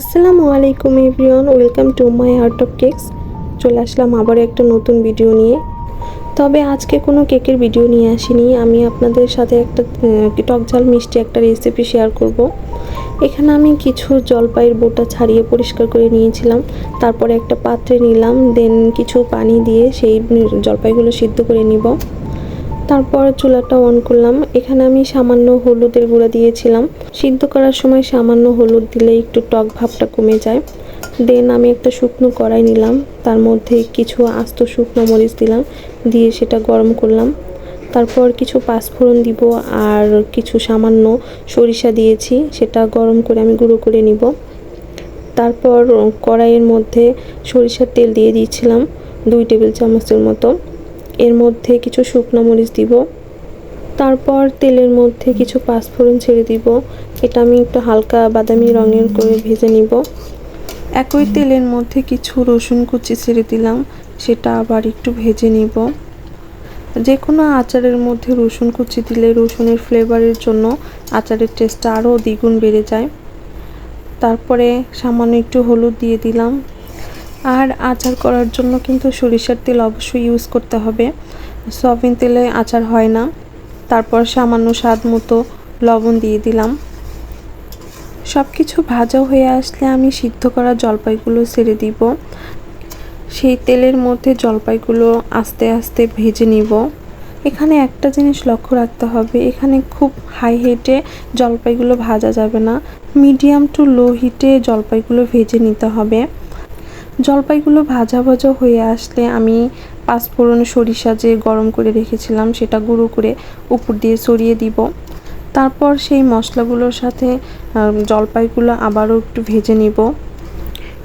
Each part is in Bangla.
আসসালামু আলাইকুম everyone welcome to my art of cakes. চলে আসলাম আবার একটা নতুন ভিডিও নিয়ে। তবে আজকে কোনো কেকের ভিডিও নিয়ে আসিনি। আমি আপনাদের সাথে একটা আহ, টক ঝাল মিষ্টি একটা রেসিপি শেয়ার করব। এখানে আমি কিছু জলপাইয়ের বোটা ছাড়িয়ে পরিষ্কার করে নিয়েছিলাম। তারপরে একটা পাত্রে নিলাম দেন কিছু পানি দিয়ে সেই জলপাইগুলো সিদ্ধ করে নিব। তারপর চুলাটা অন করলাম। এখানে আমি সামান্য হলুদের গুঁড়া দিয়েছিলাম। সিদ্ধ করার সময় সামান্য হলুদ দিলে একটু টক ভাবটা কমে যায়। দেন আমি একটা শুকনো কড়াই নিলাম। তার মধ্যে কিছু আস্ত শুকনো মরিচ দিলাম। দিয়ে সেটা গরম করলাম। তারপর কিছু পাঁচফোড়ন দিব আর কিছু সামান্য সরিষা দিয়েছি। সেটা গরম করে আমি গুঁড়ো করে নিব। তারপর কড়াইয়ের মধ্যে সরিষার তেল দিয়ে দিয়েছিলাম। দুই টেবিল চামচের মতো। এর মধ্যে কিছু শুকনো মরিচ দিব। তারপর তেলের মধ্যে কিছু পাঁচফোড়ন ছেড়ে দিব। এটা আমি একটু হালকা বাদামি রঙের করে ভেজে নিব। একই তেলের মধ্যে কিছু রসুন কুচি ছেড়ে দিলাম। সেটা আবার একটু ভেজে নিব। যে কোনো আচারের মধ্যে রসুন কুচি দিলে রসুনের ফ্লেভারের জন্য আচারের টেস্টটা আরও দ্বিগুণ বেড়ে যায়। তারপরে সামান্য একটু হলুদ দিয়ে দিলাম। আর আচার করার জন্য কিন্তু সরিষার তেল অবশ্যই ইউজ করতে হবে। সয়াবিন তেলে আচার হয় না। তারপর সামান্য স্বাদ মতো লবণ দিয়ে দিলাম। সব কিছু ভাজা হয়ে আসলে আমি সিদ্ধ করা জলপাইগুলো ছেড়ে দিব। সেই তেলের মধ্যে জলপাইগুলো আস্তে আস্তে ভেজে নিব। এখানে একটা জিনিস লক্ষ্য রাখতে হবে, এখানে খুব হাই হিটে জলপাইগুলো ভাজা যাবে না। মিডিয়াম টু লো হিটে জলপাইগুলো ভেজে নিতে হবে। জলপাইগুলো ভাজা ভাজা হয়ে আসলে আমি পাঁচফোড়ন সরিষা যে গরম করে রেখেছিলাম সেটা গুঁড়ো করে উপর দিয়ে ছড়িয়ে দিব। তারপর সেই মশলাগুলোর সাথে জলপাইগুলো আবারও একটু ভেজে নিব।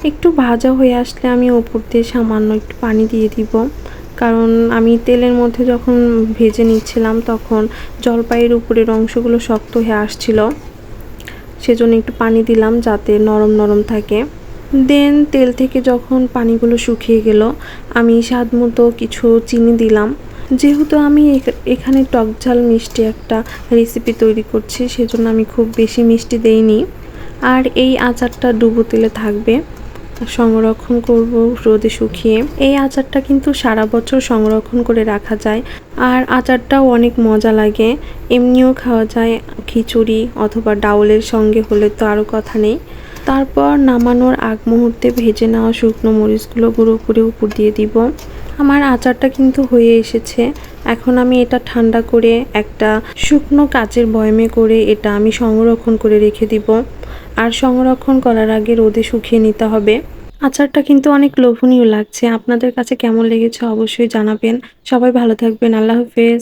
একটু ভাজা হয়ে আসলে আমি উপর দিয়ে সামান্য একটু পানি দিয়ে দিব। কারণ আমি তেলের মধ্যে যখন ভেজে নিচ্ছিলাম তখন জলপাইয়ের উপরের অংশগুলো শক্ত হয়ে আসছিল। সেজন্য একটু পানি দিলাম যাতে নরম নরম থাকে। দেন তেল থেকে যখন পানিগুলো শুকিয়ে গেল, আমি স্বাদ মতো কিছু চিনি দিলাম। যেহেতু আমি এখ- এখানে টক ঝাল মিষ্টি একটা রেসিপি তৈরি করছি, সেজন্য আমি খুব বেশি মিষ্টি দেইনি। আর এই আচারটা ডুবো তেলে থাকবে। সংরক্ষণ করব রোদে শুকিয়ে। এই আচারটা কিন্তু সারা বছর সংরক্ষণ করে রাখা যায়। আর আচারটাও অনেক মজা লাগে। এমনিও খাওয়া যায় খিচুড়ি অথবা ডাউলের সঙ্গে হলে তো আরও কথা নেই। তারপর নামানোর আগ মুহূর্তে ভেজে নেওয়া শুকনো মরিচগুলো গুঁড়ো করে উপর দিয়ে দিব। আমার আচারটা কিন্তু হয়ে এসেছে। এখন আমি এটা ঠান্ডা করে একটা শুকনো কাচের বয়মে করে এটা আমি সংরক্ষণ করে রেখে দিব। আর সংরক্ষণ করার আগে রোদে শুকিয়ে নিতে হবে। আচারটা কিন্তু অনেক লোভনীয় লাগছে। আপনাদের কাছে কেমন লেগেছে অবশ্যই জানাবেন। সবাই ভালো থাকবেন। আল্লাহ হাফেজ।